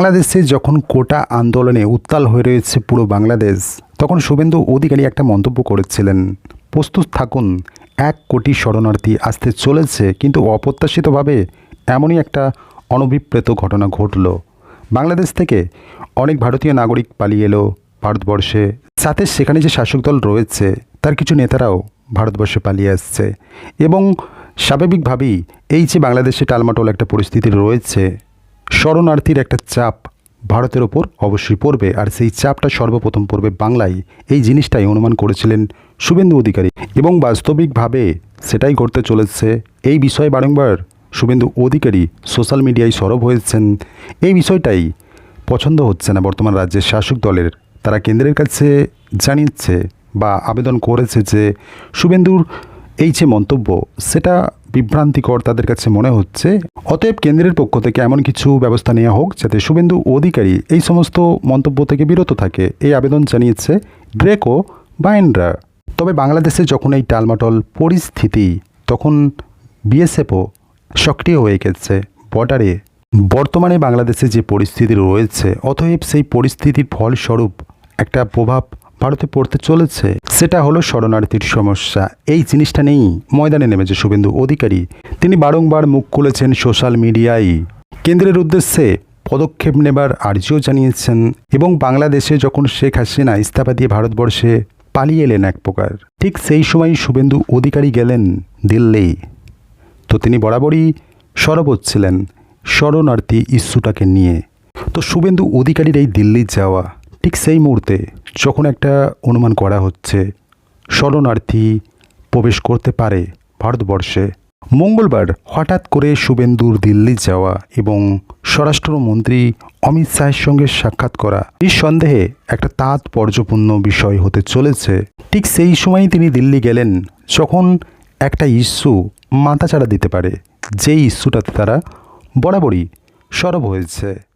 বাংলাদেশে যখন কোটা আন্দোলনে উত্তাল হয়ে রয়েছে পুরো বাংলাদেশ, তখন শুভেন্দু অধিকারী একটা মন্তব্য করেছিলেন। প্রস্তুত থাকুন, এক কোটি শরণার্থী আসতে চলেছে, কিন্তু অপ্রত্যাশিতভাবে এমনই একটা অনভিপ্রেত ঘটনা ঘটল। বাংলাদেশ থেকে অনেক ভারতীয় নাগরিক পালিয়ে এলো ভারতবর্ষে। সাথে সেখানে যে শাসক দল রয়েছে, তার কিছু নেতারাও ভারতবর্ষে পালিয়ে আসছে। এবং স্বাভাবিকভাবেই এই যে বাংলাদেশে টালমাটোল একটা পরিস্থিতি রয়েছে শরণার্থীর একটা চাপ ভারতের ওপর অবশ্যই পড়বে। আর সেই চাপটা সর্বপ্রথম পড়বে বাংলায়। এই জিনিসটাই অনুমান করেছিলেন শুভেন্দু অধিকারী। এবং বাস্তবিকভাবে সেটাই ঘটতে চলেছে। এই বিষয়ে বারংবার শুভেন্দু অধিকারী সোশ্যাল মিডিয়ায় সরব হয়েছেন। এই বিষয়টাই পছন্দ হচ্ছে না বর্তমান রাজ্যের শাসক দলের। তারা কেন্দ্রের কাছে জানিয়েছে বা আবেদন করেছে যে শুভেন্দুর এই যে মন্তব্য, সেটা বিভ্রান্তিকর তাদের কাছে মনে হচ্ছে। অতএব কেন্দ্রের পক্ষ থেকে এমন কিছু ব্যবস্থা নেওয়া হোক যাতে শুভেন্দু অধিকারী এই সমস্ত মন্তব্য থেকে বিরত থাকে। এই আবেদন জানিয়েছে গ্রেকো বাইনরা তবে বাংলাদেশে যখন এই টালমাটল পরিস্থিতি, তখন বিএসএফও সক্রিয় হয়ে গেছে বর্ডারে। বর্তমানে বাংলাদেশে যে পরিস্থিতি রয়েছে, অতএব সেই পরিস্থিতির ফলস্বরূপ একটা প্রভাব ভারতে পড়তে চলেছে, সেটা হলো শরণার্থীর সমস্যা। এই জিনিসটা নেই। ময়দানে নেমেছে শুভেন্দু অধিকারী। তিনি বারংবার মুখ খুলেছেন সোশ্যাল মিডিয়ায়। কেন্দ্রের উদ্দেশ্যে পদক্ষেপ নেবার আর্জিও জানিয়েছেন এবং বাংলাদেশে যখন শেখ হাসিনা ইস্তফা দিয়ে ভারতবর্ষে পালিয়ে এলেন এক প্রকার, ঠিক সেই সময় শুভেন্দু অধিকারী গেলেন দিল্লি। তো তিনি বরাবরই সরব হচ্ছিলেন শরণার্থী ইস্যুটাকে নিয়ে। তো শুভেন্দু অধিকারীর এই দিল্লি যাওয়া ঠিক সেই মুহূর্তে যখন একটা অনুমান করা হচ্ছে, শরণার্থী প্রবেশ করতে পারে ভারতবর্ষে। মঙ্গলবার হঠাৎ করে শুভেন্দুর দিল্লি যাওয়া এবং স্বরাষ্ট্রমন্ত্রী অমিত শাহের সঙ্গে সাক্ষাৎ করা নিঃসন্দেহে একটা তাৎপর্যপূর্ণ বিষয় হতে চলেছে। ঠিক সেই সময়ই তিনি দিল্লি গেলেন যখন একটা ইস্যু মাথাচাড়া দিতে পারে। যেই ইস্যুটাতে তারা বরাবরই সরব হয়েছে।